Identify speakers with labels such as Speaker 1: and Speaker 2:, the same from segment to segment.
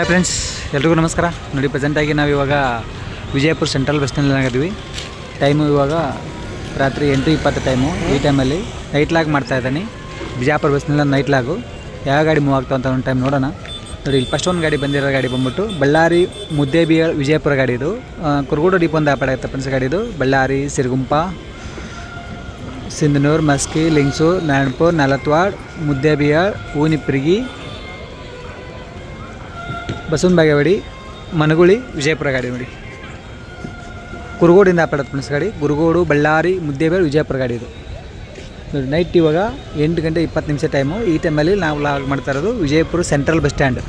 Speaker 1: Hi friends ಎಲ್ರಿಗೂ ನಮಸ್ಕಾರ. ನೋಡಿ ಪ್ರೆಸೆಂಟಾಗಿ ನಾವು ಇವಾಗ ವಿಜಯಪುರ ಸೆಂಟ್ರಲ್ ಬಸ್ ಸ್ಟ್ಯಾಂಡಲ್ಲಿದ್ದೀವಿ ಟೈಮು ಇವಾಗ ರಾತ್ರಿ ಎಂಟು ಇಪ್ಪತ್ತು ಟೈಮು ಈ ಟೈಮಲ್ಲಿ ನೈಟ್ ಲಾಗ್ ಮಾಡ್ತಾ ಇದ್ದಾನೆ. ಬಸ್ ಬಸ್ನಲ್ಲಿ ನೈಟ್ ಲಾಗು ಯಾವ ಗಾಡಿ ಮೂವ್ ಆಗ್ತಾವಂತ ಒಂದು ಟೈಮ್ ನೋಡೋಣ. ನೋಡಿ, ಇಲ್ಲಿ ಫಸ್ಟ್ ಒಂದು ಗಾಡಿ ಬಂದಿರೋ ಗಾಡಿ ಬಂದ್ಬಿಟ್ಟು ಬಳ್ಳಾರಿ ಮುದ್ದೇಬಿಯ ವಿಜಯಪುರ ಗಾಡಿ ಇದು. ಕುರುಗೋಡು ಡಿಪೋ ಒಂದು ಆಪಡ ಫ್ರೆಂಡ್ಸ್ ಗಾಡಿ ಇದು. ಬಳ್ಳಾರಿ, ಸಿರುಗುಂಪ, ಸಿಂಧನೂರು, ಮಸ್ಕಿ ಲಿಂಗ್ಸು ನಾರಾಯಣಪುರ್, ನಲತ್ವಾಡ್ ಮುದ್ದೇಬಿಯಾಳ್ ಊನಿಪ್ರಿಗಿ ಬಸವನ ಬಾಗೇವಾಡಿ, ಮನಗುಳಿ, ವಿಜಯಪುರ ಗಾಡಿ ನೋಡಿ. ಕುರುಗೋಡಿಂದ ಆಪಡತ್ತೆ ಫ್ರೆಂಡ್ಸ್ ಗಾಡಿ, ಗುರುಗೋಡು, ಬಳ್ಳಾರಿ, ಮುದ್ದೇಬೇರು, ವಿಜಯಪುರ ಗಾಡಿ ಇದು. ನೋಡಿ ನೈಟ್ ಇವಾಗ ಎಂಟು ಗಂಟೆ ಇಪ್ಪತ್ತು ನಿಮಿಷ ಟೈಮು ಈ ಟೈಮಲ್ಲಿ ನಾವು ಲಾಗ್ ಮಾಡ್ತಾ ಇರೋದು ವಿಜಯಪುರ ಸೆಂಟ್ರಲ್ ಬಸ್ ಸ್ಟ್ಯಾಂಡ್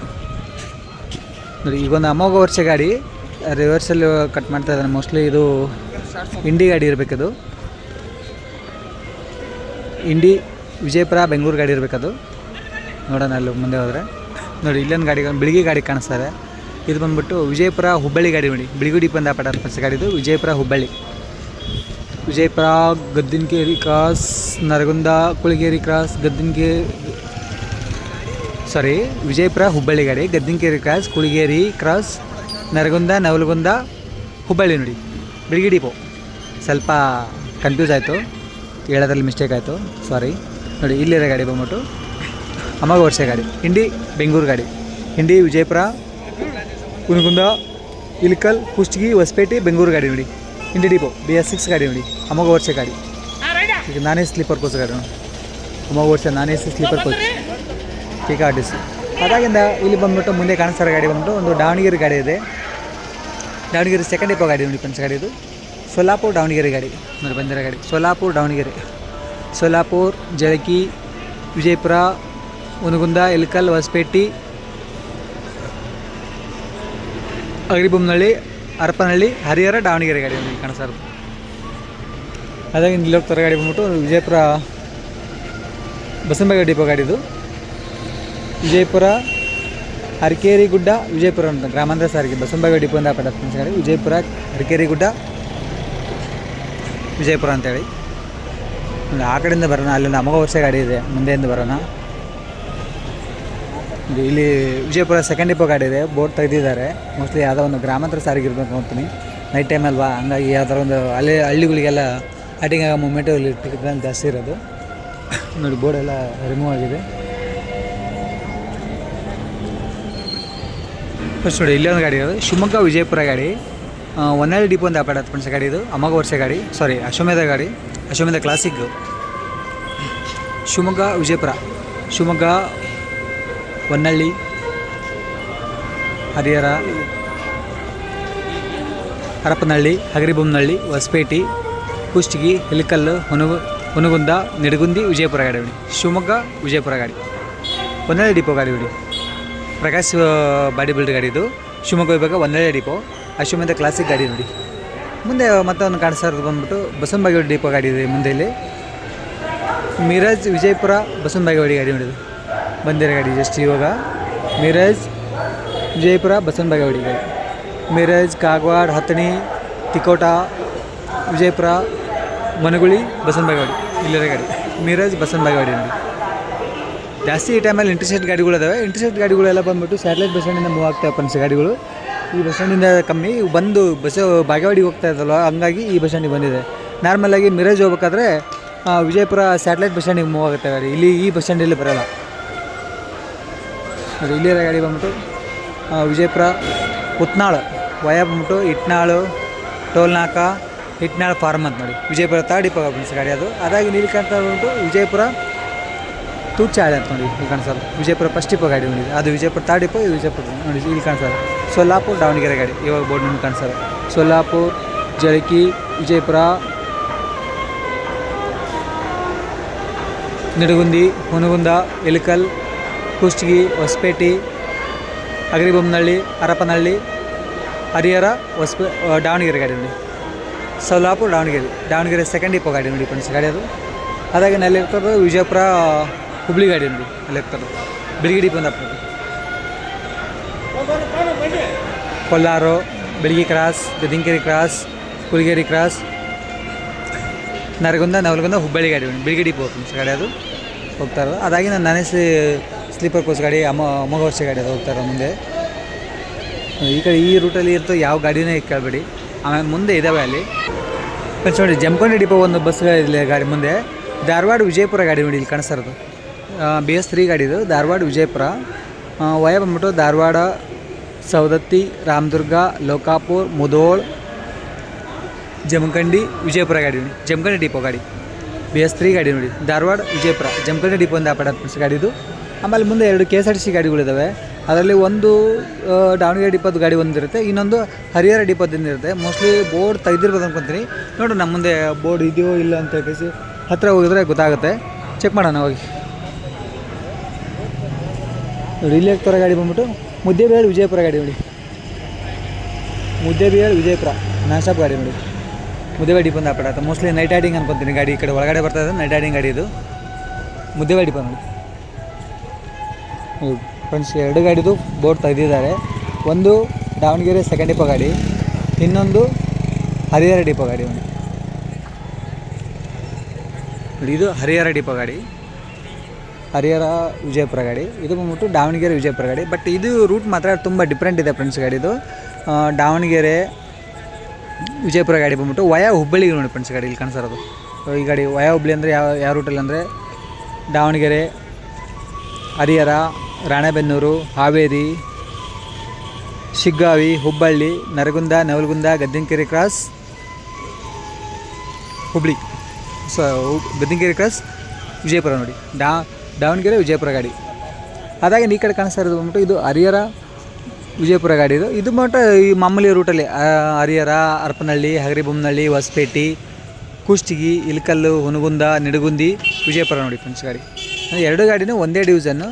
Speaker 1: ನೋಡಿ, ಈಗ ಒಂದು ಅಮೋಘ ವರ್ಷ ಗಾಡಿ ರಿವರ್ಸಲ್ಲಿ ಕಟ್ ಮಾಡ್ತಾ ಇದ್ದಾನೆ. ಮೋಸ್ಟ್ಲಿ ಇದು ಇಂಡಿ ಗಾಡಿ ಇರಬೇಕದು. ಇಂಡಿ ವಿಜಯಪುರ, ಬೆಂಗಳೂರು ಗಾಡಿ ಇರಬೇಕದು. ನೋಡೋಣ ಅಲ್ಲಿ ಮುಂದೆ ಹೋದರೆ. ನೋಡಿ, ಇಲ್ಲೊಂದು ಗಾಡಿ ಬಿಳಿಗಿ ಗಾಡಿ ಕಾಣಿಸ್ತಾ ಇದೆ ಬಂದ್ಬಿಟ್ಟು ವಿಜಯಪುರ ಹುಬ್ಬಳ್ಳಿ ಗಾಡಿ ನೋಡಿ. ಬಿಳಿಗುಡಿ ಬಂದ ಗಾಡಿ ಇದು, Vijayapura Hubballi. Vijayapura Gaddinakeri cross, Nargund Kulageri cross, Gaddinakeri sorry, Vijayapura Hubballi ಗಾಡಿ, ಗದ್ದಿನಕೇರಿ ಕ್ರಾಸ್, ಕುಳಗೇರಿ ಕ್ರಾಸ್, ನರಗುಂದ, ನವಲಗುಂದ ಹುಬ್ಬಳ್ಳಿ ನೋಡಿ. ಬಿಳಿಗಿ ಡಿಪೋ ಸ್ವಲ್ಪ ಕನ್ಫ್ಯೂಸ್ ಆಯಿತು. ಹೇಳೋದ್ರಲ್ಲಿ ಮಿಸ್ಟೇಕ್ ಆಯಿತು. ಸಾರಿ ನೋಡಿ, ಇಲ್ಲಿರೋ ಗಾಡಿ ಬಂದ್ಬಿಟ್ಟು ವರ್ಷ ಗಾಡಿ. ಹಿಂಡಿ ಬೆಂಗಳೂರು ಗಾಡಿ. ಹಿಂಡಿ ವಿಜಯಪುರ ಕುನಗುಂದ ಇಲ್ಕಲ್, ಕುಷ್ಟಗಿ, ಹೊಸಪೇಟೆ, ಬೆಂಗಳೂರು ಗಾಡಿ ನೋಡಿ. ಹಿಂಡಿ ಡಿಪೋ ಬಿ ಎಸ್ ಸಿಕ್ಸ್ ಗಾಡಿ ನೋಡಿ. ಅಮೋಘ ಗಾಡಿ. ಈಗ ನಾನೇ ಸ್ಲೀಪರ್ ಕೋಚ್ ಗಾಡಿ ನೋಡಿ. ಅಮೋಘ ವರ್ಷ ನಾನೇ ಸ್ಲೀಪರ್ ಕೋಚ್. ಈಗ ಆರ್ ಸಿ. ಅದಾಗಿಂದ ಇಲ್ಲಿ ಬಂದ್ಬಿಟ್ಟು ಮುಂದೆ ಕಾಣಿಸ್ತಾರೆ ಗಾಡಿ ಬಂದ್ಬಿಟ್ಟು ಒಂದು ದಾವಣಗೆರೆ ಗಾಡಿ ಇದೆ. ದಾವಣಗೆರೆ ಸೆಕೆಂಡ್ ಡಿಪೋ ಗಾಡಿ ನೋಡಿ ಫ್ರೆಂಡ್ಸ್ ಗಾಡಿ ಇದು. ಸೋಲಾಪುರ್, ದಾವಣಗೆರೆ ಗಾಡಿ. ನೋಡಿ ಬಂದಿರೋ ಗಾಡಿ. ಸೋಲಾಪುರ್, ದಾವಣಗೆರೆ. ಸೋಲಾಪುರ್ ಜಳಕಿ ವಿಜಯಪುರ ಉನಗುಂದ ಇಲ್ಕಲ್, ಹೊಸಪೇಟೆ ಅಗ್ರಿಬೊಮ್ಮನಹಳ್ಳಿ ಹರಪನಹಳ್ಳಿ ಹರಿಹರ, ದಾವಣಗೆರೆ ಗಾಡಿ ನೋಡಿ ಕಾಣಿಸೋದು ಅದಾಗಿ ಇಲ್ಲಿ ಹೋಗ್ತಾರೆ ಗಾಡಿ ಬಂದ್ಬಿಟ್ಟು ವಿಜಯಪುರ ಬಸವನಬಾಗ ಡಿಪೋ ಗಾಡಿದು. ವಿಜಯಪುರ ಹರಕೇರಿ ಗುಡ್ಡ ವಿಜಯಪುರ ಅಂತ ಗ್ರಾಮಾಂತರ ಸಾರಿಗೆ ಬಸವನಬಾಗ ಡಿಪೋ ಅಂತ ಪಡ ಗಾಡಿ ವಿಜಯಪುರ ಹರಕೇರಿ ಗುಡ್ಡ ವಿಜಯಪುರ ಅಂತೇಳಿ. ಆ ಕಡೆಯಿಂದ ಬರೋಣ, ಅಲ್ಲಿಂದ ಅಮೋಘ ವರ್ಷ ಗಾಡಿ ಇದೆ ಮುಂದೆಯಿಂದ ಬರೋಣ. ಇಲ್ಲಿ ವಿಜಯಪುರ ಸೆಕೆಂಡ್ ಡಿಪೋ ಗಾಡಿ ಇದೆ. ಬೋರ್ಡ್ ತೆಗೆದಿದ್ದಾರೆ. ಮೋಸ್ಟ್ಲಿ ಯಾವುದೋ ಒಂದು ಗ್ರಾಮಾಂತರ ಸಾರಿಗೆ ಇರಬೇಕು ಅಂತೀನಿ. ನೈಟ್ ಟೈಮ್ ಅಲ್ವಾ? ಹಂಗಾಗಿ ಯಾವ್ದಾರ ಒಂದು ಅಲ್ಲಿ ಹಳ್ಳಿಗಳಿಗೆಲ್ಲ ಅಟಿಂಗ್ ಆಗೋ ಮೂಮೆಂಟು ಇಲ್ಲಿ ಟಿಕೆಟ್ ಜಾಸ್ತಿ ಇರೋದು. ನೋಡಿ ಬೋರ್ಡ್ ಎಲ್ಲ ರಿಮೂವ್ ಆಗಿದೆ. ಫಸ್ಟ್ ನೋಡಿ ಇಲ್ಲೊಂದು ಗಾಡಿ ಇರೋದು. ಶಿವಮೊಗ್ಗ ವಿಜಯಪುರ ಗಾಡಿ. ಹೊನ್ನಾಳಿ ಡಿಪೋ ಒಂದು ಆಪಡ ಹತ್ತು ಗಾಡಿ ಇದು. ಅಮೋಘ ವರ್ಷ ಗಾಡಿ. ಸಾರಿ ಅಶ್ವಮೇಧ ಗಾಡಿ. ಅಶ್ವಮೇಧ ಕ್ಲಾಸಿಕ್ ಶಿವಮೊಗ್ಗ ವಿಜಯಪುರ. ಶಿವಮೊಗ್ಗ ಹೊನ್ನಳ್ಳಿ, ಹರಿಹರ, ಹರಪನಹಳ್ಳಿ, ಹಗರಿಬೊಮ್ಮನಹಳ್ಳಿ, ಹೊಸಪೇಟೆ, ಕುಷ್ಟಗಿ ಹಿಲಕಲ್ಲು ಹುನಗು, ಹುನಗುಂದ, ನಿಡಗುಂದಿ, ವಿಜಯಪುರ ಗಾಡಿ ಬಿಡಿ. ಶಿವಮೊಗ್ಗ, ವಿಜಯಪುರ ಗಾಡಿ. ಹೊನ್ನಳ್ಳಿ ಡಿಪೋ ಗಾಡಿ ಬಿಡಿ. ಪ್ರಕಾಶ್ ಬಾಡಿ ಬಿಲ್ಡ್ ಗಾಡಿ ಇದು. ಶಿವಮೊಗ್ಗ ವಿಭಾಗ ಹೊನ್ನಳ್ಳಿ ಡಿಪೋ. ಅಶ್ವಮೇಧ ಕ್ಲಾಸಿಕ್ ಗಾಡಿ ನೋಡಿ. ಮುಂದೆ ಮತ್ತೊಂದು ಕಾಣಿಸ್ತಾ ಇರೋದು ಬಂದ್ಬಿಟ್ಟು ಬಸವನಬಾಗೇವಾಡಿ ಡಿಪೋ ಗಾಡಿ ಇದೆ ಮುಂದೆ ಇಲ್ಲಿ. ಮಿರಾಜ್ ವಿಜಯಪುರ ಬಸವನಬಾಗೇವಾಡಿ ಗಾಡಿ ನೋಡಿದ್ದು ಬಂದಿರೋ ಗಾಡಿ ಜಸ್ಟ್ ಇವಾಗ ಮಿರಜ್ ವಿಜಯಪುರ ಬಸವನಬಾಗೇವಾಡಿ ಗಾಡಿ ಮಿರಜ್ ಕಾಗವಾಡ್, ಹತ್ತಣಿ, ತಿಕೋಟ, ವಿಜಯಪುರ, ಮನಗುಳಿ ಬಸವನಬಾಗೇವಾಡಿ ಇಲ್ಲಿರೋ ಗಾಡಿ. ಮಿರಾಜ್ ಬಸವನಬಾಗೇವಾಡಿ ನೋಡಿ ಜಾಸ್ತಿ ಈ ಟೈಮಲ್ಲಿ ಇಂಟರ್ಸೆಟ್ ಗಾಡಿಗಳು ಅದಾವೆ. ಇಂಟರ್ಸೆಟ್ ಗಾಡಿಗಳೆಲ್ಲ ಬಂದ್ಬಿಟ್ಟು ಸ್ಯಾಟಲೈಟ್ ಬಸ್ ಸ್ಟ್ಯಾಂಡಿಂದ ಮೂವ್ ಆಗ್ತಾವೆ ಪನ್ಸ್ ಗಾಡಿಗಳು. ಈ ಬಸ್ ಸ್ಟ್ಯಾಂಡಿಂದ ಕಮ್ಮಿ. ಬಂದು ಬಸ್, ಬಾಗೇವಾಡಿಗೆ ಹೋಗ್ತಾ ಇದ್ದಲ್ಲ ಹಂಗಾಗಿ ಈ ಬಸ್ ಸ್ಟ್ಯಾಂಡಿಗೆ ಬಂದಿದೆ. ನಾರ್ಮಲಾಗಿ ಮಿರಾಜ್ ಹೋಗ್ಬೇಕಾದ್ರೆ ವಿಜಯಪುರ ಸ್ಯಾಟಲೈಟ್ ಬಸ್ ಸ್ಟ್ಯಾಂಡಿಗೆ ಮೂವ್ ಆಗುತ್ತೆ ಗಾಡಿ. ಇಲ್ಲಿ ಈ ಬಸ್ ಸ್ಟ್ಯಾಂಡಲ್ಲಿ ಬರೋಲ್ಲ. ನೋಡಿ ಇಲ್ಲಿರ ಗಾಡಿ ಬಂದ್ಬಿಟ್ಟು ವಿಜಯಪುರ, ಉತ್ನಾಳು, ವಯ ಬಂದ್ಬಿಟ್ಟು, ಇಟ್ನಾಳು, ಟೋಲ್ನಾಕ, ಇಟ್ನಾಳು ಫಾರ್ಮ್ ಅಂತ ನೋಡಿ. ವಿಜಯಪುರ ತಾಡಿ ಫ್ರೆಂಡ್ಸ್ ಗಾಡಿ ಅದು. ಅದಾಗಿ ನೀಲಿ ಕಾಣ್ತಾ ಬಂದ್ಬಿಟ್ಟು ವಿಜಯಪುರ, ತೂಚಾಳೆ ಅಂತ ನೋಡಿ ಇಲ್ಲಿ ಕಾಣಿಸೋದು. ವಿಜಯಪುರ ಫಸ್ಟ್ ಡಿಪೋ ಗಾಡಿ ಬಂದಿದೆ. ಅದು ವಿಜಯಪುರ ತರ್ಡ್ ಡಿಪೋ ವಿಜಯಪುರ ನೋಡಿ ಇಲ್ಲಿ ಕಾಣಿಸೋದು. ಸೊಲ್ಲಾಪುರ, ದಾವಣಗೆರೆ ಗಾಡಿ. ಇವಾಗ ಬೋರ್ಡ್ ನಿಮ್ಗೆ ಕಾಣಿಸೋದು. ಸೊಲ್ಲಾಪುರ, ಜಳಕಿ, ವಿಜಯಪುರ, ನಿಡಗುಂದಿ, ಹುನಗುಂದ ಇಲಕಲ್ ಕುಷ್ಟಗಿ, ಹೊಸಪೇಟೆ ಅಗರಿಬೊಮ್ಮನಹಳ್ಳಿ ಹರಪನಹಳ್ಳಿ, ಹರಿಹರ, ಹೊಸಪೆ ದಾವಣಗೆರೆ ಗಾಡಿ ನೋಡಿ. ಸೊಲ್ಲಾಪುರ ದಾವಣಗೆರೆ. ದಾವಣಗೆರೆ ಸೆಕೆಂಡ್ ಡಿಪೋ ಗಾಡಿ ನೋಡಿ ಫ್ರೆಂಡ್ಸ್, ಗಾಡಿ ಅದು. ಅದಾಗಿ ಅಲ್ಲಿ ಇರ್ತದೆ, ವಿಜಯಪುರ, ಹುಬ್ಳಿ ಗಾಡಿ ನೋಡಿ ಅಲ್ಲಿ ಇರ್ತದೆ. ಬಿಳಿಗಿ ಡಿಪೋ ಅಂತ Kolhar Bilagi cross Gaddinakeri cross Kulageri cross, Nargund, Navalgund, Hubballi ಗಾಡಿ ಉಂಟು ಬಿಳಿಗಿ ಡಿಪೋ ಫ್ರೆಂಡ್ಸ್, ಗಾಡಿ ಅದು. ಹೋಗ್ತಾರೆ ಅದಾಗಿ ನಾನು ನಾನೇ ಸ್ಲೀಪರ್ ಕೋಸ್ ಗಾಡಿ, ಅಮ್ಮ, ಅಮ್ಮಗ ವರ್ಷ ಗಾಡಿ ಅದು ಹೋಗ್ತಾರೆ ಮುಂದೆ. ಈ ಕಡೆ ಈ ರೂಟಲ್ಲಿ ಇರ್ತೋ ಯಾವ ಗಾಡಿನೇ ಕೇಳಬೇಡಿ. ಆಮೇಲೆ ಮುಂದೆ ಇದ್ದಾವೆ ಅಲ್ಲಿ. ಫ್ರೆಂಡ್ಸ್ ನೋಡಿ ಜಮಖಂಡಿ ಡಿಪೋ ಒಂದು ಬಸ್ಗಳಿದೆ ಗಾಡಿ ಮುಂದೆ. ಧಾರವಾಡ ವಿಜಯಪುರ ಗಾಡಿ ನೋಡಿ ಇಲ್ಲಿ ಕಾಣಿಸ್ತಾರದು ಬಿ ಎಸ್ ತ್ರೀ ಗಾಡಿ ಇದು, ಧಾರವಾಡ ವಿಜಯಪುರ. ವಯ ಬಂದ್ಬಿಟ್ಟು ಧಾರವಾಡ, ಸವದತ್ತಿ, ರಾಮದುರ್ಗ, ಲೋಕಾಪುರ್, ಮುದೋಳ್, ಜಮಖಂಡಿ, ವಿಜಯಪುರ ಗಾಡಿ ನೋಡಿ. ಜಮಖಂಡಿ ಡಿಪೋ ಗಾಡಿ. ಬಿ ಎಸ್ ತ್ರೀ ಗಾಡಿ ನೋಡಿ. ಧಾರವಾಡ, ವಿಜಯಪುರ, ಜಮಖಂಡಿ ಡಿಪೋ ಒಂದು ಗಾಡಿ ಇದು. ಆಮೇಲೆ ಮುಂದೆ ಎರಡು K S R T C ಗಾಡಿಗಳಿದ್ದಾವೆ ಅದರಲ್ಲಿ ಒಂದು ದಾವಣಗೆರೆ ಡಿಪೋದ ಗಾಡಿ ಒಂದಿರುತ್ತೆ, ಇನ್ನೊಂದು ಹರಿಹರ ಡಿಪೋದಿಂದ ಇರುತ್ತೆ. ಮೋಸ್ಟ್ಲಿ ಬೋರ್ಡ್ ತೆಗೆದಿರ್ಬೋದು ಅನ್ಕೊತೀನಿ. ನೋಡು ನಮ್ಮ ಮುಂದೆ ಬೋರ್ಡ್ ಇದೆಯೋ ಇಲ್ಲ ಅಂತ ಕೇಳಿಸಿ ಹತ್ತಿರ ಹೋಗಿದ್ರೆ ಗೊತ್ತಾಗುತ್ತೆ. ಚೆಕ್ ಮಾಡೋಣ ಹೋಗಿ. ತರ ಗಾಡಿ ಬಂದ್ಬಿಟ್ಟು? ಮುದ್ದೇಬೇಳೆ ವಿಜಯಪುರ ಗಾಡಿ ನೋಡಿ. ಮುದ್ದೇಬೇಳೆ ವಿಜಯಪುರ. ಸ್ಟಾಪ್ ಗಾಡಿ ನೋಡಿ. ಮುದ್ದೆ ಡಿಪೋ ಅಂತ ಆಪಡ ಮೋಸ್ಟ್ಲಿ ನೈಟ್ ರೈಡಿಂಗ್ ಅನ್ಕೊತೀನಿ. ಗಾಡಿ ಈ ಕಡೆ ಒಳಗಡೆ ಬರ್ತಾ ಇದೆ. ನೈಟ್ ರೈಡಿಂಗ್ ಗಾಡಿ ಇದು. ಮುದ್ದೇಬೇಳೆ ಡಿಪೋ ನೋಡಿ. ಫ್ರೆಂಡ್ಸ್ ಎರಡು ಗಾಡಿದು ಬೋರ್ಡ್ ತೆಗೆದಿದ್ದಾರೆ. ಒಂದು ದಾವಣಗೆರೆ ಸೆಕೆಂಡ್ ಡಿಪೋ ಗಾಡಿ ಇನ್ನೊಂದು ಹರಿಹರ ಡಿಪೋ ಗಾಡಿ ಒಂದು. ಇದು ಹರಿಹರ ಡಿಪೋ ಗಾಡಿ. ಹರಿಹರ ವಿಜಯಪುರ ಗಾಡಿ. ಇದು ಬಂದ್ಬಿಟ್ಟು ದಾವಣಗೆರೆ ವಿಜಯಪುರ ಗಾಡಿ. ಬಟ್ ಇದು ರೂಟ್ ಮಾತ್ರ ತುಂಬ ಡಿಫ್ರೆಂಟ್ ಇದೆ ಫ್ರೆಂಡ್ಸ್ ಗಾಡಿದು. ದಾವಣಗೆರೆ ವಿಜಯಪುರ ಗಾಡಿ ಬಂದ್ಬಿಟ್ಟು ವಯ ಹುಬ್ಬಳ್ಳಿಗೆ ನೋಡಿ ಫ್ರೆಂಡ್ಸ್ ಗಾಡಿ ಇಲ್ಲಿ ಕಾಣಿಸಿರೋದು ಈ ಗಾಡಿ ವಯ ಹುಬ್ಬಳ್ಳಿ ಅಂದರೆ ಯಾವ ಯಾವ ರೂಟಲ್ಲಿ ಅಂದರೆ Davanagere Harihar Ranebennur, Haveri, Shiggavi, Hubballi, Nargund, Navalgund, Gaddinakeri cross, Hubli. So Gaddinakeri cross, Vijayapura ನೋಡಿ. ಡಾ, ದಾವಣಗೆರೆ, ವಿಜಯಪುರ ಗಾಡಿ. ಅದಾಗೆ ಈ ಕಡೆ ಕಾಣಿಸ್ತಾ ಇರೋದು ಬಂದ್ಬಿಟ್ಟು ಇದು ಹರಿಹರ ವಿಜಯಪುರ ಗಾಡಿ ಇದು. ಇದು ಬಂದ್ಬಿಟ್ಟು ಈ ಮಾಮೂಲಿ ರೂಟಲ್ಲಿ ಹರಿಹರ ಹರಪನಹಳ್ಳಿ ಹಗರಿಬೊಮ್ಮನಹಳ್ಳಿ, ಹೊಸಪೇಟೆ ಕುಷ್ಟಗಿ ಇಲ್ಕಲ್ಲು, ಹುನಗುಂದ, ನಿಡಗುಂದಿ, ವಿಜಯಪುರ ನೋಡಿ ಫ್ರೆಂಡ್ಸ್ ಗಾಡಿ. ಎರಡು ಗಾಡಿನೂ ಒಂದೇ ಡಿವಿಷನ್ನು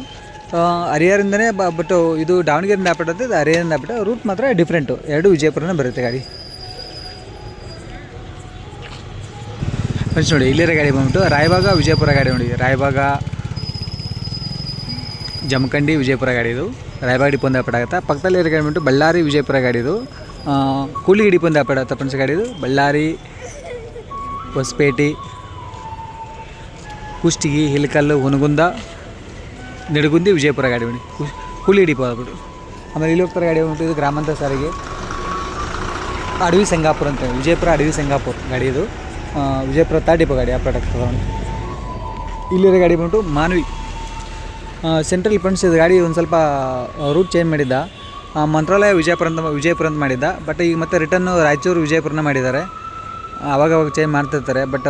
Speaker 1: ಹರಿಹರಿಂದನೇ ಬ, ಬಟ್ ಇದು ದಾವಣಗೆರೆಯಿಂದ ಹಾಪಿಡುತ್ತೆ ಇದು ಹರಿಹರಿಂದ ಹಾಪಿಟ್ಟು ರೂಟ್ ಮಾತ್ರ ಡಿಫ್ರೆಂಟು ಎರಡು ವಿಜಯಪುರನೇ ಬರುತ್ತೆ ಗಾಡಿ. ಫ್ರೆಂಡ್ಸ್ ನೋಡಿ, ಇಲ್ಲಿರೋ ಗಾಡಿ ಬಂದ್ಬಿಟ್ಟು ರಾಯಬಾಗ ವಿಜಯಪುರ ಗಾಡಿ ನೋಡಿ. ರಾಯಬಾಗ, ಜಮಖಂಡಿ ವಿಜಯಪುರ ಗಾಡಿ ಇದು. ರಾಯಬಾಗ ಡಿಪೋ ಒಂದು ಆಗುತ್ತೆ ಪಕ್ಕದಲ್ಲಿ ಇರೋ ಗಾಡಿ ಬಂದ್ಬಿಟ್ಟು ಬಳ್ಳಾರಿ ವಿಜಯಪುರ ಗಾಡಿ ಇದು. ಕೂಲಿಗೆ ಕೂಡ್ಲಿಗಿ ಡಿಪೋ ಒಂದು ಆಗುತ್ತೆ ಗಾಡಿ ಇದು. ಬಳ್ಳಾರಿ, ಹೊಸಪೇಟೆ, ಕುಷ್ಟಗಿ, ಹಿಲ್ಕಲ್ಲು, ಹುನಗುಂದ ನಿಡಗುಂದಿ, ವಿಜಯಪುರ ಗಾಡಿ ಬನ್ನಿ ಹುಲಿ ಡಿಪೋ ಆಗ್ಬಿಟ್ಟು ಆಮೇಲೆ ಇಲ್ಲಿ ಹೋಗ್ತಾರೆ ಗಾಡಿ ಹೋಗ್ಬಿಟ್ಟು ಇದು ಗ್ರಾಮಾಂತರ ಸಾರಿಗೆ. ಅಡವಿ ಸಂಗಾಪುರ ಅಂತ ವಿಜಯಪುರ ಅಡವಿ ಸಂಗಾಪುರ ಗಾಡಿ ಇದು. ವಿಜಯಪುರ ಥರ್ಡ್ ಡಿಪೋ ಗಾಡಿ, ಆ ಪ್ರಾಡಕ್ಟ್ ತಗೊಂಡು. ಇಲ್ಲಿರೋ ಗಾಡಿ ಬಂದ್ಬಿಟ್ಟು ಮಾನವಿ. ಸೆಂಟ್ರಲ್ ಫ್ರೆಂಡ್ಸ್ ಇದು ಗಾಡಿ ಒಂದು ಸ್ವಲ್ಪ ರೂಟ್ ಚೇಂಜ್ ಮಾಡಿದ್ದ. ಮಂತ್ರಾಲಯ ವಿಜಯಪುರ ಅಂತ ವಿಜಯಪುರ ಅಂತ ಮಾಡಿದ್ದ. ಬಟ್ ಈಗ ಮತ್ತೆ ರಿಟರ್ನು ರಾಯಚೂರು, ವಿಜಯಪುರನ ಮಾಡಿದ್ದಾರೆ. ಅವಾಗವಾಗ ಅವಾಗ ಚೇಂಜ್ ಮಾಡ್ತಿರ್ತಾರೆ ಬಟ್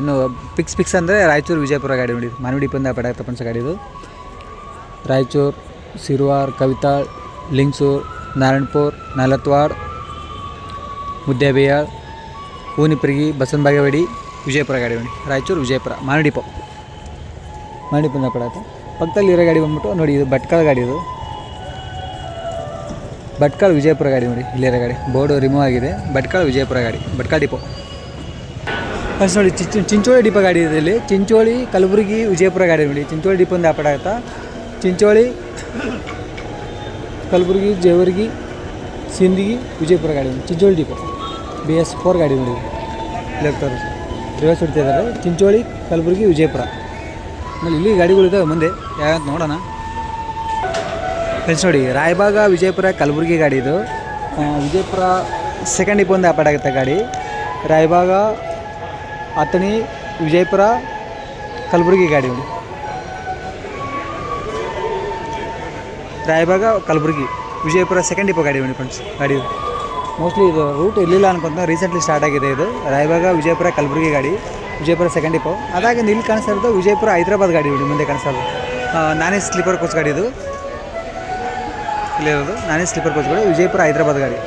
Speaker 1: ಇನ್ನು ಫಿಕ್ಸ್ ಫಿಕ್ಸ್ ಅಂದರೆ ರಾಯಚೂರು, ವಿಜಯಪುರ ಗಾಡಿ ನೋಡಿ ಮಾನವಿ ಡಿಪೋಯಿಂದ ಆಪರೇಟ್ ಪ್ರಪಂಚ ಗಾಡಿ ಇದು. ರಾಯಚೂರು, ಸಿರುವಾರ್, ಕವಿತಾಳ್, ಲಿಂಗ್ಸೂರ್, ನಾರಾಯಣಪುರ್, ನಾಲತ್ವಾಡ್ ಮುದ್ದೇಬಿಯಾಳ್ ಹೂನಿಪ್ರಗಿ ಬಸವನ ಬಾಗೇವಾಡಿ ವಿಜಯಪುರ ಗಾಡಿ ರಾಯಚೂರು, ವಿಜಯಪುರ ಮಾರಡಿಪಿಂದ ಮಾನವಿ ಡಿಪೋಯಿಂದ ಪಕ್ಕದಲ್ಲಿ ಇರೋ ಗಾಡಿ ಬಂದ್ಬಿಟ್ಟು ನೋಡಿ, ಇದು ಭಟ್ಕಳ ಗಾಡಿ ಇದು. ಭಟ್ಕಳ ವಿಜಯಪುರ ಗಾಡಿ ನೋಡಿ, ಇಲ್ಲಿರೋ ಗಾಡಿ. ಬೋರ್ಡು ರಿಮೂವ್ ಆಗಿದೆ. ಭಟ್ಕಳ ವಿಜಯಪುರ ಗಾಡಿ, ಭಟ್ಕಳ ಡಿಪೋ. ಫಸ್ಟ್ ನೋಡಿ ಚಿಂಚು, ಚಿಂಚೋಳಿ ಡಿಪೋ ಗಾಡಿ ಇದೆ ಇಲ್ಲಿ. ಚಿಂಚೋಳಿ, ಕಲಬುರಗಿ, ವಿಜಯಪುರ ಗಾಡಿ ನೋಡಿ. ಚಿಂಚೋಳಿ ಡಿಪೋಯಿಂದ ಆಪಡ ಆಗುತ್ತಾ? ಚಿಂಚೋಳಿ, ಕಲಬುರಗಿ, ಜೇವರ್ಗಿ, ಸಿಂದಗಿ, ವಿಜಯಪುರ ಗಾಡಿ. Chincholi depot B S four ಗಾಡಿ ನೋಡಿ ಇಲ್ಲಿ ರಿವರ್ಸ್ ಚಿಂಚೋಳಿ, ಕಲಬುರಗಿ, ವಿಜಯಪುರ. ಆಮೇಲೆ ಇಲ್ಲಿ ಗಾಡಿಗಳಿದ್ದಾವೆ ಮುಂದೆ. ಯಾವಂತ ನೋಡೋಣ. ಫ್ರೆಂಡ್ಸ್ ನೋಡಿ ರಾಯಬಾಗ ವಿಜಯಪುರ, ಕಲಬುರಗಿ ಗಾಡಿ ಇದು. ವಿಜಯಪುರ ಸೆಕೆಂಡ್ ಡಿಪೋ ಒಂದು ಆಪಾಡ ಆಗುತ್ತೆ ಗಾಡಿ. ರಾಯಬಾಗ ಅಥಣಿ ವಿಜಯಪುರ, ಕಲಬುರಗಿ ಗಾಡಿ ನೋಡಿ. ರಾಯಬಾಗ ಕಲಬುರಗಿ. ವಿಜಯಪುರ ಸೆಕೆಂಡ್ ಡಿಪೋ ಗಾಡಿ ಫ್ರೆಂಡ್ಸ್ ಗಾಡಿ ಮೋಸ್ಟ್ಲಿ ಇದು ರೂಟ್ ಇರಲಿಲ್ಲ ಅನ್ಕೊಂತ ರೀಸೆಂಟ್ಲಿ ಸ್ಟಾರ್ಟ್ ಆಗಿದೆ ಇದು. ರಾಯಬಾಗ ವಿಜಯಪುರ, ಕಲಬುರಗಿ ಗಾಡಿ, ವಿಜಯಪುರ ಸೆಕೆಂಡ್ ಡಿಪೋ ಅದಾಗ ಇಲ್ಲಿ ಕಾಣಿಸ್ತಾ ಇರೋದು ವಿಜಯಪುರ ಹೈದರಾಬಾದ್ ಗಾಡಿ ನೋಡಿ ಮುಂದೆ ಕಾಣಿಸ್ತಾ ಇರೋದು ನಾನೇ ಸ್ಲೀಪರ್ ಕೋಚ್ ಗಾಡಿ ಇದು. ಇಲ್ಲಿರೋದು, ನಾನೇ ಸ್ಲೀಪರ್ ಕೋಚ್ ಗಾಡಿ, ವಿಜಯಪುರ ಹೈದರಾಬಾದ್ ಗಾಡಿ.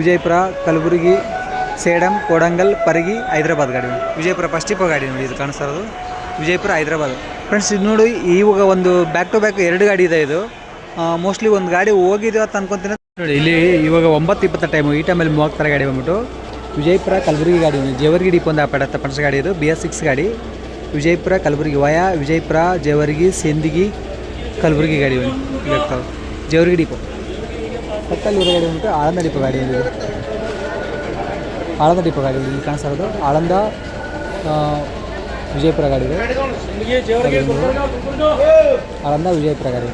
Speaker 1: ವಿಜಯಪುರ, ಕಲಬುರಗಿ, ಸೇಡಂ, ಕೋಡಂಗಲ್, ಪರಗಿ, ಹೈದರಾಬಾದ್ ಗಾಡಿ. ವಿಜಯಪುರ ಫಸ್ಟ್ ಡಿಪೋ ಗಾಡಿ ನೋಡಿ ಇದು ಕಾಣಿಸ್ತಾ ಇರೋದು ವಿಜಯಪುರ ಹೈದರಾಬಾದ್. ಫ್ರೆಂಡ್ಸ್ ಇದು ನೋಡಿ ಇವಾಗ ಒಂದು ಬ್ಯಾಕ್ ಟು ಬ್ಯಾಕ್ ಎರಡು ಗಾಡಿ ಇದೆ ಇದು. ಮೋಸ್ಟ್ಲಿ ಒಂದು ಗಾಡಿ ಹೋಗಿದ್ಯೋ ಅಂತ ಅನ್ಕೊಂತೀನಿ. ನೋಡಿ ಇಲ್ಲಿ ಇವಾಗ ಒಂಬತ್ತು ಇಪ್ಪತ್ತು ಟೈಮು ಈ ಟೈಮಲ್ಲಿ ಮೂವತ್ತರ ಗಾಡಿ ಬಂದ್ಬಿಟ್ಟು ವಿಜಯಪುರ ಕಲಬುರಗಿ ಗಾಡಿ ಜೇವರ್ಗಿ ಡಿಪೋ ಒಂದು ಆಪಾಡತ್ತ ಫ್ರೆಂಡ್ಸ್ ಗಾಡಿ ಇದು ಬಿ ಎಸ್ ಸಿಕ್ಸ್ ಗಾಡಿ. ವಿಜಯಪುರ ಕಲಬುರಗಿ ವಯಾ ವಿಜಯಪುರ ಜೇವರ್ಗಿ ಸಿಂದಗಿ ಕಲಬುರಗಿ ಗಾಡಿ ಹೋಗ್ತಾವೆ ಜೇವರ್ಗಿ ಡಿಪೋ. ಪಕ್ಕಲ್ಲಿ ಇರೋ ಗಾಡಿ ಬಂದ್ಬಿಟ್ಟು ಆಳಂದ ಡಿಪೋ ಗಾಡಿ ಇದೆ. ಆಳಂದ ಡಿಪೋ ಗಾಡಿ ಇಲ್ಲಿ ಕಾಣಿಸ್ತಾ ಇರೋದು. ಆಳಂದ ವಿಜಯಪುರ ಗಾಡಿ ಇದೆ. ಆಳಂದ ವಿಜಯಪುರ ಗಾಡಿ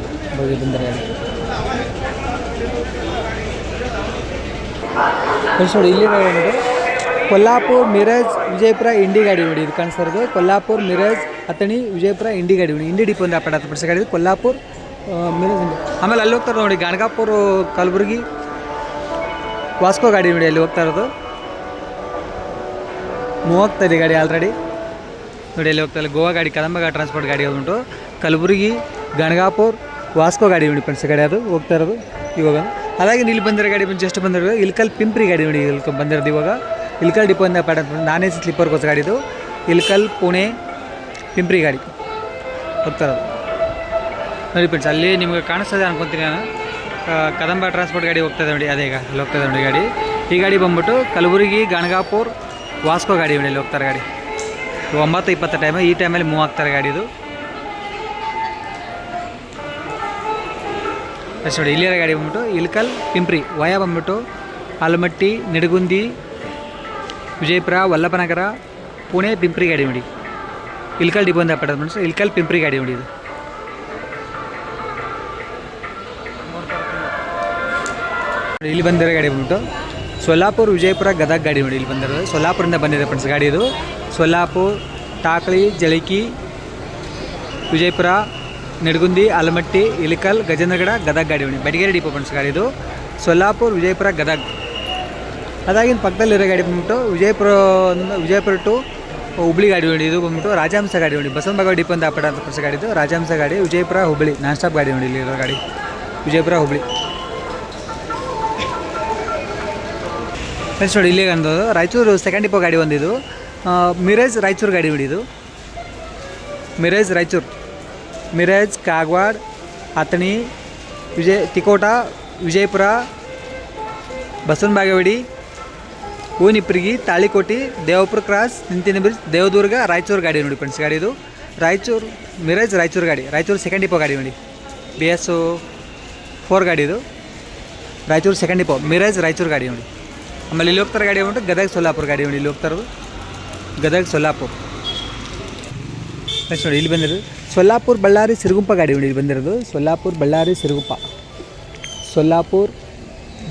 Speaker 1: ಇದೆ ಬಂದರೆ ನೋಡಿ ಇಲ್ಲಿ ನೋಡಿ ಕೊಲ್ಲಾಪುರ್ ಮಿರಜ್ ವಿಜಯಪುರ ಇಂಡಿ ಗಾಡಿ ನೋಡಿ, ಇದು ಕಾಣಿಸ್ತಾ ಕೊಲ್ಲಾಪುರ್ ಮಿರಜ್ ಅಥಣಿ ವಿಜಯಪುರ ಇಂಡಿ ಗಾಡಿ ನೋಡಿ. ಇಂಡಿ ಡಿಪೋ ಒಂದು ಅಪಡಾತ ಫ್ರೆಂಡ್ಸ್ ಗಾಡಿ ಕೊಲ್ಲಾಪುರ್ ಮಿರಜ್. ಆಮೇಲೆ ಅಲ್ಲಿ ಹೋಗ್ತಾರೆ ನೋಡಿ, ಗಣಗಾಪುರ, ಕಲಬುರಗಿ, ವಾಸ್ಕೋ ಗಾಡಿ ನೋಡಿ ಅಲ್ಲಿ ಹೋಗ್ತಾ ಇರೋದು. ಇದೆ ಗಾಡಿ ಆಲ್ರೆಡಿ ನೋಡಿ, ಅಲ್ಲಿ ಹೋಗ್ತಾ ಇಲ್ಲ ಗೋವಾ ಗಾಡಿ, ಕದಂಬ ಟ್ರಾನ್ಸ್ಪೋರ್ಟ್ ಗಾಡಿ ಉಂಟು. ಕಲಬುರಗಿ, ಗಣಗಾಪುರ್ ವಾಸ್ಕೋ ಗಾಡಿ ನೋಡಿ ಫ್ರೆಂಡ್ಸ್ ಗಾಡಿ ಅದು ಹೋಗ್ತಾ ಇರೋದು, ಇವಾಗ. ಹಾಗಾಗಿ ಇಲ್ಲಿ ಬಂದಿರೋ ಗಾಡಿ ಬಂದು ಜಸ್ಟ್ ಬಂದಿರೋದು ಇಲ್ಕಲ್ ಪಿಂಪ್ರಿ ಗಾಡಿ ನೋಡಿ ಇಲ್ಲಿ ಬಂದಿರೋದು ಇವಾಗ. ಇಲ್ಕಲ್ ಡಿಪೋಯಿಂದ ಇಂದ non A C sleeper coach ಗಾಡಿ ಇದು. ಇಲ್ಕಲ್ ಪುಣೆ ಪಿಂಪ್ರಿ ಗಾಡಿ. ಹೋಗ್ತಾ ಇರೋದು. ನೋಡಿ ಫ್ರೆಂಡ್ಸ್ ಅಲ್ಲಿ ನಿಮಗೆ ಕಾಣಿಸ್ತದೆ ಅನ್ಕೊತೀನಿ ನಾನು. ಕದಂಬ ಟ್ರಾನ್ಸ್ಪೋರ್ಟ್ ಗಾಡಿ ಹೋಗ್ತದೆ ನೋಡಿ, ಅದೇ ಈಗ ಅಲ್ಲಿ ಹೋಗ್ತದೆ ನೋಡಿ ಗಾಡಿ. ಈ ಗಾಡಿ ಬಂದ್ಬಿಟ್ಟು ಕಲಬುರಗಿ, ಗಣಗಾಪುರ್, ವಾಸ್ಕೋ ಗಾಡಿ ನೋಡಿ ಹೋಗ್ತಾರೆ ಗಾಡಿ. ಒಂಬತ್ತು ಇಪ್ಪತ್ತು ಟೈಮ್ ಈ ಟೈಮಲ್ಲಿ ಮೂವ್ ಆಗ್ತಾರೆ ಗಾಡಿ ಅಷ್ಟು ನೋಡಿ ಇಲ್ಲಿರೋ ಗಾಡಿ ಬಂದ್ಬಿಟ್ಟು ಇಲ್ಕಲ್ ಪಿಂಪ್ರಿ, ವಯ ಬಂದ್ಬಿಟ್ಟು ಆಲಮಟ್ಟಿ, ನಿಡಗುಂದಿ, ವಿಜಯಪುರ, ವಲ್ಲಭನಗರ, ಪುಣೆ ಪಿಂಪ್ರಿ ಗಾಡಿ ನೋಡಿ. ಇಲ್ಕಲ್ ಡಿಪೋ ಪಡೆದ ಮನುಷ್ಯ ಇಲ್ಕಲ್ ಪಿಂಪ್ರಿ ಗಾಡಿ ನೋಡಿ ಇದು. ಇಲ್ಲಿ ಬಂದಿರೋ ಗಾಡಿ ಬಂದ್ಬಿಟ್ಟು ಸೊಲ್ಲಾಪುರ, ವಿಜಯಪುರ, ಗದಗ ಗಾಡಿ ನೋಡಿ ಇಲ್ಲಿ ಬಂದಿರೋದು. ಸೊಲ್ಲಾಪುರಿಂದ ಬಂದಿದೆ ಫ್ರೆಂಡ್ಸ್ ಗಾಡಿ ಇದು. ಸೊಲ್ಲಾಪುರ್ ಟಾಕಳಿ ಜಳಕಿ, ವಿಜಯಪುರ ನಿಡಗುಂದಿ, ಆಲಮಟ್ಟಿ, ಇಲಿಕಲ್, ಗಜೇಂದ್ರಗಡ, ಗದಗ ಗಾಡಿ ಬಡಿಗೇರಿ ಡಿಪೋ ಫ್ರೆಂಡ್ಸ್, ಗಾಡಿ ಇದು. ಸೊಲ್ಲಾಪುರ್, ವಿಜಯಪುರ, ಗದಗ. ಅದಾಗಿನ ಪಕ್ಕದಲ್ಲಿರೋ ಗಾಡಿ ಬಂದ್ಬಿಟ್ಟು ವಿಜಯಪುರ ವಿಜಯಪುರ ಟು ಹುಬ್ಳಿ ಗಾಡಿ ಹೊಂಡಿ ಇದು ಬಂದ್ಬಿಟ್ಟು ರಾಜಹಂಸ ಗಾಡಿ ನೋಡಿ ಬಸವನಬಾಗ ಡಿಪೋ ಅಂತ ಅಪಡ ಅಂತ ಗಾಡಿ ಇದು. ರಾಜಹಂಸ ಗಾಡಿ, ವಿಜಯಪುರ, ಹುಬ್ಳಿ. ನಾನ್ ಸ್ಟಾಪ್ ಗಾಡಿ ಹೊಂಡಿ ಇಲ್ಲಿರೋ ಗಾಡಿ. ವಿಜಯಪುರ, ಹುಬ್ಳಿ. ಫ್ರೆಂಡ್ಸ್ ನೋಡಿ ಇಲ್ಲಿಗೆ ಅಂದೋದು ರಾಯಚೂರು ಸೆಕೆಂಡ್ ಡಿಪೋ ಗಾಡಿ ಒಂದಿದು. ಮಿರೇಜ್ ರಾಯಚೂರು ಗಾಡಿ ಹೊಡಿದು ಮಿರೇಜ್ ರಾಯಚೂರು. ಮಿರೇಜ್, ಕಾಗವಾಡ್, ಅಥಣಿ, ವಿಜಯ್, ತಿಕೋಟ, ವಿಜಯಪುರ ಬಸವನ ಬಾಗೇವಾಡಿ ಹೂನಿಪ್ರಿಗಿ ತಾಳಿಕೋಟಿ, ದೇವಪುರ ಕ್ರಾಸ್ ನಿಂತಿನ ಬ್ರಿಡ್ಜ್ ದೇವದುರ್ಗ, ರಾಯಚೂರು ಗಾಡಿ ನೋಡಿ ಫ್ರೆಂಡ್ಸ್ ಗಾಡಿ ಇದು. ರಾಯಚೂರು, ಮಿರೇಜ್, ರಾಯಚೂರು ಗಾಡಿ, ರಾಯಚೂರು ಸೆಕೆಂಡ್ ಡಿಪೋ ಗಾಡಿ ನೋಡಿ. ಬಿ ಎಸ್ ಫೋರ್ ಗಾಡಿ ಇದು. ರಾಯಚೂರು ಸೆಕೆಂಡ್ ಡಿಪೋ ಮಿರೇಜ್, ರಾಯಚೂರು ಗಾಡಿ ನೋಡಿ. ಆಮೇಲೆ ಇಲ್ಲಿ ಹೋಗ್ತಾರೆ ಗಾಡಿ ಉಂಟು? ಗದಗ ಸೊಲ್ಲಾಪುರ ಗಾಡಿ ನೋಡಿ, ಇಲ್ಲಿ ಹೋಗ್ತಾರದು. ಗದಗ ಸೊಲ್ಲಾಪುರ. ನೆಕ್ಸ್ಟ್ ನೋಡಿ, ಇಲ್ಲಿ ಬಂದಿರೋದು. ಸೊಲ್ಲಾಪುರ್ ಬಳ್ಳಾರಿ ಸಿರುಗುಂಪ ಗಾಡಿ ನೋಡಿ, ಇಲ್ಲಿ ಬಂದಿರೋದು. ಸೊಲ್ಲಾಪುರ್ ಬಳ್ಳಾರಿ ಸಿರುಗುಂಪ. ಸೊಲ್ಲಾಪುರ್,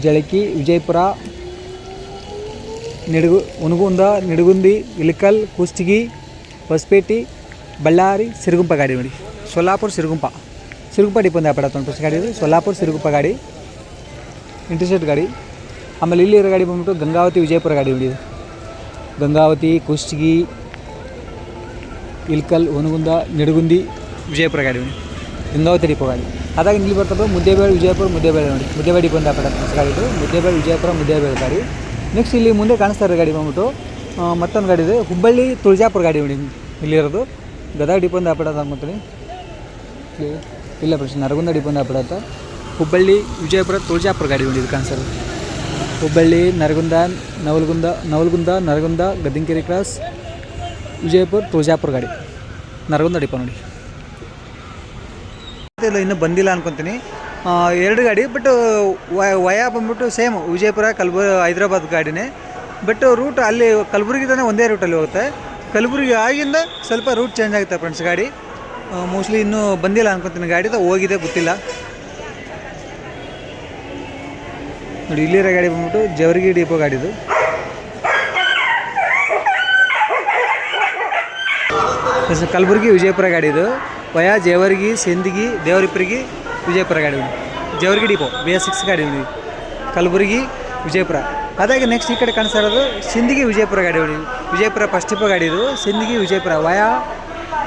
Speaker 1: ಜಳಕಿ, ವಿಜಯಪುರ, ನಿಡಗು ಉನಗುಂದ ನಿಡಗುಂದಿ ಇಲಕಲ್ ಕುಷ್ಟಗಿ ಹೊಸಪೇಟೆ, ಬಳ್ಳಾರಿ ಸಿರುಗುಂಪ ಗಾಡಿ ನೋಡಿ. ಸೊಲ್ಲಾಪುರ್ ಸಿರುಗುಂಪ. ಸಿರುಗುಂಪ ಡಿಪೋ ಒಂದು ತೊಗೊಂಡು ಗಾಡಿ ಸೊಲ್ಲಾಪುರ್ ಸಿರುಗುಂಪ ಗಾಡಿ. ಇಂಟರ್ಸೆಟ್ ಗಾಡಿ. ಆಮೇಲೆ ಇಲ್ಲಿ ಇರೋ ಗಾಡಿ ಬಂದ್ಬಿಟ್ಟು ಗಂಗಾವತಿ, ವಿಜಯಪುರ ಗಾಡಿ ನೋಡಿ ಗಂಗಾವತಿ ಕುಷ್ಟಗಿ ಇಲ್ಕಲ್ ಹೊನಗುಂದ ನಿಡಗುಂದಿ. ವಿಜಯಪುರ ಗಾಡಿ ಹಿಂಗಾವತಿ ಡಿಪೋ ಗಾಡಿ. ಅದಾಗ ಇಲ್ಲಿ ಬರ್ತದೆ ಮುದ್ದೇಬೇಳೆ ವಿಜಯಪುರ ಮುದ್ದೇಬೇಳೆ ನೋಡಿ. ಮುದ್ದೇಬೇಳೆ ಡಿಪೋ ಅಂತ ಗಾಡಿ ಇದು. ಮುದ್ದೇಬೇಳೆ ವಿಜಯಪುರ ಮುದ್ದೇಬೇಳೆ ಗಾಡಿ. ನೆಕ್ಸ್ಟ್ ಇಲ್ಲಿ ಮುಂದೆ ಕಾಣಿಸ್ತಾ ಇರೋ ಗಾಡಿ ಬಂದ್ಬಿಟ್ಟು ಮತ್ತೊಂದು ಗಾಡಿ ಇದೆ. ಹುಬ್ಬಳ್ಳಿ ತುಳಜಾಪುರ ಗಾಡಿ ನೋಡಿ ಇಲ್ಲಿರೋದು ಗದಗ ಡಿಪೋ ಅಂತ ವ್ಯಾಪಾರ ಅಂದ್ಕೊತೀನಿ ಇಲ್ಲ ಪ್ರಶ್ನೆ ನರಗುಂದ ಡಿಪೋ ಅಂತ. ಹುಬ್ಬಳ್ಳಿ ವಿಜಯಪುರ ತುಳಜಾಪುರ ಗಾಡಿ ನೋಡಿ ಇದು ಕಾಣಿಸೋದು ಹುಬ್ಬಳ್ಳಿ ನರಗುಂದ ನವಲಗುಂದ ನವಲಗುಂದ ನರಗುಂದ ಗದ್ದಿಂಕೆರೆ ಕ್ರಾಸ್ ವಿಜಯಪುರ ತುಳಜಾಪುರ ಗಾಡಿ. ನರಗುಂದ ಡಿಪೋ ನೋಡಿ. ಇಲ್ಲ ಇನ್ನೂ ಬಂದಿಲ್ಲ ಅನ್ಕೊತೀನಿ. ಎರಡು ಗಾಡಿ ಬಟ್ ವಯ ಬಂದ್ಬಿಟ್ಟು ಸೇಮ್ ವಿಜಯಪುರ ಕಲ್ಬು ಹೈದ್ರಾಬಾದ್ ಗಾಡಿನೇ. ಬಟ್ ರೂಟ್ ಅಲ್ಲಿ ಕಲಬುರಗಿ ತಾನೇ ಒಂದೇ ರೂಟಲ್ಲಿ ಹೋಗುತ್ತೆ. ಕಲಬುರಗಿ ಆಗಿಂದ ಸ್ವಲ್ಪ ರೂಟ್ ಚೇಂಜ್ ಆಗುತ್ತೆ ಫ್ರೆಂಡ್ಸ್ ಗಾಡಿ. ಮೋಸ್ಟ್ಲಿ ಇನ್ನೂ ಬಂದಿಲ್ಲ ಅನ್ಕೊತೀನಿ ಅದು ಹೋಗಿದೆ, ಗೊತ್ತಿಲ್ಲ. ನೋಡಿ, ಇಲ್ಲಿರೋ ಗಾಡಿ ಬಂದ್ಬಿಟ್ಟು ಜವರ್ಗಿ ಡಿಪೋ ಗಾಡಿದು. ಕಲಬುರಗಿ ವಿಜಯಪುರ ಗಾಡಿ ಇದು ವಯಾ ಜೇವರ್ಗಿ ಸಿಂದಗಿ ದೇವರಿಪುರಿಗೆ ವಿಜಯಪುರ ಗಾಡಿ Jewargi depot B S six ಗಾಡಿ ಉಂಟು ಕಲಬುರ್ಗಿ ವಿಜಯಪುರ ಅದಾಗಿ ನೆಕ್ಸ್ಟ್ ಈ ಕಡೆ ಕಾಣಿಸ್ತಾ ಇರೋದು ಸಿಂದಗಿ ವಿಜಯಪುರ ಗಾಡಿ ಉಂಟು ವಿಜಯಪುರ ಡಿಪೋ ಗಾಡಿ ಇದು. ಸಿಂದಗಿ ವಿಜಯಪುರ ವಯಾ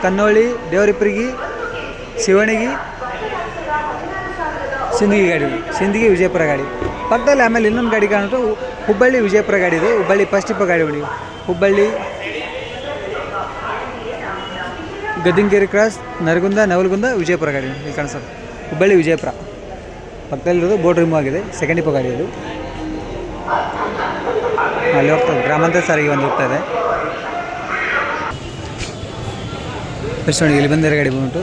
Speaker 1: ಕನ್ನೋಳಿ ದೇವರಿಪುರಿಗೆ ಶಿವಣಿಗಿ ಸಿಂದಗಿ ಗಾಡಿ ಸಿಂದಗಿ ವಿಜಯಪುರ ಗಾಡಿ ಪಕ್ಕದಲ್ಲಿ ಆಮೇಲೆ ಇನ್ನೊಂದು ಗಾಡಿ ಕಾಣೋದು ಹುಬ್ಬಳ್ಳಿ ವಿಜಯಪುರ ಗಾಡಿ ಇದು. ಹುಬ್ಬಳ್ಳಿ ಡಿಪೋ ಗಾಡಿ ಉಂಟು ಹುಬ್ಬಳ್ಳಿ ಗದ್ದಿಂಗೇರಿ ಕ್ರಾಸ್, ನರಗುಂದ, ನವಲಗುಂದ, ವಿಜಯಪುರ ಗಾಡಿ ಇಲ್ಲಿ ಕಾಣಿಸೋದು ಹುಬ್ಬಳ್ಳಿ, ವಿಜಯಪುರ. ಪಕ್ಕದಲ್ಲಿರೋದು ಬೋರ್ಡ್ ರಿಮೂವ್ ಆಗಿದೆ ಸೆಕೆಂಡ್ ಇಪ್ಪ ಗಾಡಿ ಅದು ಅಲ್ಲಿ ಹೋಗ್ತದೆ ಗ್ರಾಮಾಂತರ ಸಾರಿಗೆ ಒಂದು ಹೋಗ್ತಾ ಇದೆ. ಫಸ್ಟ್ ನೋಡಿ, ಇಲ್ಲಿ ಬಂದಿರೋ ಗಾಡಿ ಬಂದ್ಬಿಟ್ಟು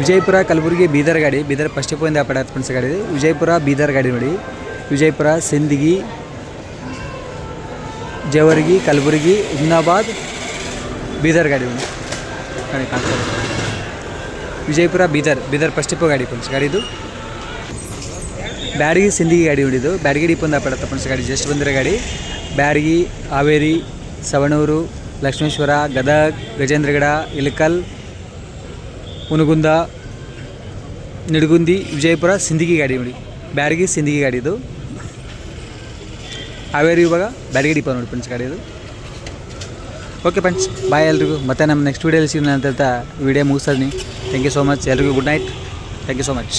Speaker 1: ವಿಜಯಪುರ, ಕಲಬುರಗಿ, ಬೀದರ್ ಗಾಡಿ. ಬೀದರ್ ಫಸ್ಟ್ ಇಂದ ವ್ಯಾಪಾರ ಫ್ರೆಂಡ್ಸ್ ಗಾಡಿ ಇದೆ. ವಿಜಯಪುರ, ಬೀದರ್ ಗಾಡಿ ನೋಡಿ. ವಿಜಯಪುರ, ಸಿಂದಗಿ, ಜವರ್ಗಿ, ಕಲಬುರಗಿ ಹುಮ್ನಾಬಾದ್ ಬೀದರ್ ಗಾಡಿ ಗಾಡಿ ಕಾಣ್ತಾ ವಿಜಯಪುರ ಬೀದರ್ ಬೀದರ್ ಫಸ್ಟ್ ಇಪ್ಪೋ ಗಾಡಿ ಫ್ರೆಂಡ್ಸ್ ಗಾಡಿದು? ಬ್ಯಾಡಗಿ ಸಿಂಧಿಗೆ ಗಾಡಿ ಹೊಡಿದು ಬ್ಯಾಡಗಿ ಡಿಪ್ಪಂದ ಪಡತ್ತ ಫ್ರೆಂಡ್ಸ್ ಗಾಡಿ ಜಸ್ಟ್ ಬಂದಿರೋ ಗಾಡಿ. ಬ್ಯಾಡಗಿ, ಹಾವೇರಿ, ಸವಣೂರು, ಲಕ್ಷ್ಮೇಶ್ವರ, ಗದಗ್, ಗಜೇಂದ್ರಗಡ ಇಲಕಲ್ ಹುನಗುಂದ ನಿಡಗುಂದಿ, ವಿಜಯಪುರ ಸಿಂಧಿಗೆ ಗಾಡಿ ನೋಡಿ ಬ್ಯಾಡಗಿ ಸಿಂಧಿಗೆ ಗಾಡಿ ಇದು ಹಾವೇರಿ ಇವಾಗ ಬ್ಯಾಡಗಿ ಡಿಪೋ ನೋಡಿ ಗಾಡಿ ಇದು ಓಕೆ ಫ್ರೆಂಡ್ಸ್ ಬಾಯ್ ಎಲ್ರಿಗೂ. ಮತ್ತೆ ನಮ್ಮ ನೆಕ್ಸ್ಟ್ ವೀಡಿಯೋಲಿ ಸಿಗೋಣ ಅಂತ ಹೇಳ್ತಾ ವಿಡಿಯೋ ಮುಗಿಸ್ತೀನಿ. ಥ್ಯಾಂಕ್ ಯು ಸೊ ಮಚ್ ಎಲ್ರಿಗೂ good night thank you so much